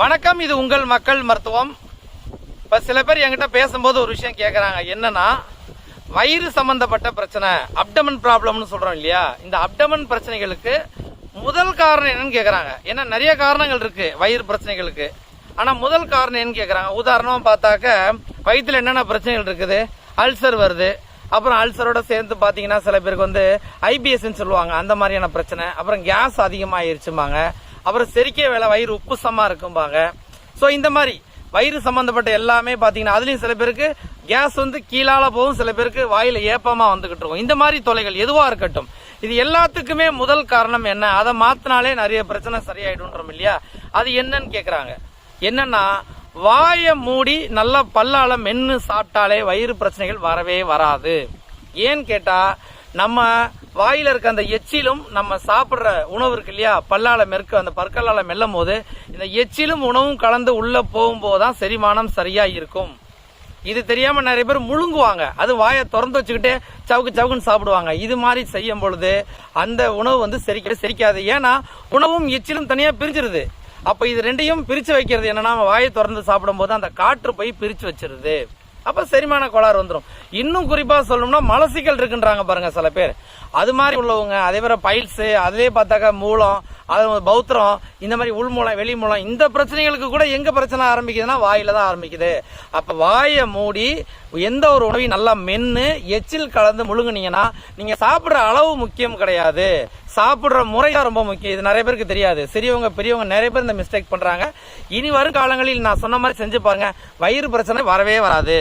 வணக்கம் இது உங்கள் மக்கள் மருத்துவம். இப்போ சில பேர் என்கிட்ட பேசும்போது ஒரு விஷயம் கேட்குறாங்க என்னன்னா வயிறு சம்மந்தப்பட்ட பிரச்சனை அப்டமன் ப்ராப்ளம்னு சொல்கிறோம் இல்லையா? இந்த அப்டமன் பிரச்சனைகளுக்கு முதல் காரணம் என்னன்னு கேட்குறாங்க ஏன்னா நிறைய காரணங்கள் இருக்கு வயிறு பிரச்சனைகளுக்கு. ஆனால் முதல் காரணம் என்னன்னு கேட்குறாங்க உதாரணமாக பார்த்தாக்க வயிற்றுல என்னென்ன பிரச்சனைகள் இருக்குது? அல்சர் வருது. அப்புறம் அல்சரோட சேர்ந்து பார்த்தீங்கன்னா சில பேருக்கு வந்து ஐபிஎஸ்ன்னு சொல்லுவாங்க. அந்த மாதிரியான பிரச்சனை. அப்புறம் கேஸ் அதிகமாகிருச்சுமாங்க அப்புறம் செரிக்க வேலை வயிறு உப்புசமா இருக்கும்பாங்க. ஸோ இந்த மாதிரி வயிறு சம்மந்தப்பட்ட எல்லாமே பார்த்தீங்கன்னா அதுலேயும் சில பேருக்கு கேஸ் வந்து கீழால போகும் சில பேருக்கு வாயில் ஏப்பமாக வந்துகிட்டு இருக்கும். இந்த மாதிரி தொலைகள் எதுவாக இருக்கட்டும் இது எல்லாத்துக்குமே முதல் காரணம் என்ன? அதை மாத்தினாலே நிறைய பிரச்சனை சரியாயிடும்ன்றோம் இல்லையா? அது என்னன்னு கேட்குறாங்க என்னன்னா வாயை மூடி நல்லா பல்லால மென்று சாப்பிட்டாலே வயிறு பிரச்சனைகள் வரவே வராது. ஏன்னு கேட்டால் நம்ம வாயில் இருக்க அந்த எச்சிலும் நம்ம சாப்பிட்ற உணவு இருக்கு இல்லையா? பல்லால மெருக்க அந்த பற்களால் மெல்லும் போது இந்த எச்சிலும் உணவும் கலந்து உள்ளே போகும்போது தான் செரிமானம் சரியாக இருக்கும். இது தெரியாமல் நிறைய பேர் முழுங்குவாங்க. அது வாயை திறந்து வச்சுக்கிட்டே சவுக்கு சவுக்குன்னு சாப்பிடுவாங்க. இது மாதிரி செய்யும் பொழுது அந்த உணவு வந்து செரிக்க செரிக்காது. ஏன்னா உணவும் எச்சிலும் தனியாக பிரிஞ்சிருது. அப்போ இது ரெண்டையும் பிரித்து வைக்கிறது என்னென்னா நம்ம வாயை திறந்து சாப்பிடும்போது அந்த காற்று போய் பிரித்து வச்சிருது. அப்ப செரிமான கோளாறு வந்துடும் இன்னும் குறிப்பா சொல்லணும்னா மலசிக்கல் இருக்குன்றாங்க பாருங்க சில பேர். அது மாதிரி உள்ளவங்க அதே மாதிரி பைல்ஸ் அதே பார்த்தாக்கா மூலம் அது பௌத்திரம் இந்த மாதிரி உள்மூலம் வெளி மூலம் இந்த பிரச்சனைகளுக்கு கூட எங்க பிரச்சனை ஆரம்பிக்குதுன்னா வாயில தான் ஆரம்பிக்குது. அப்ப வாயை மூடி எந்த ஒரு உணவையும் நல்லா மென்னு எச்சில் கலந்து முழுங்குனீங்கன்னா நீங்க சாப்பிடுற அளவு முக்கியம் கிடையாது. சாப்பிடுற முறை தான் ரொம்ப முக்கியம். இது நிறைய பேருக்கு தெரியாது. சிறியவங்க பெரியவங்க நிறைய பேர் இந்த மிஸ்டேக் பண்றாங்க. இனி வரும் காலங்களில் நான் சொன்ன மாதிரி செஞ்சு பாருங்க. வயிறு பிரச்சனை வரவே வராது.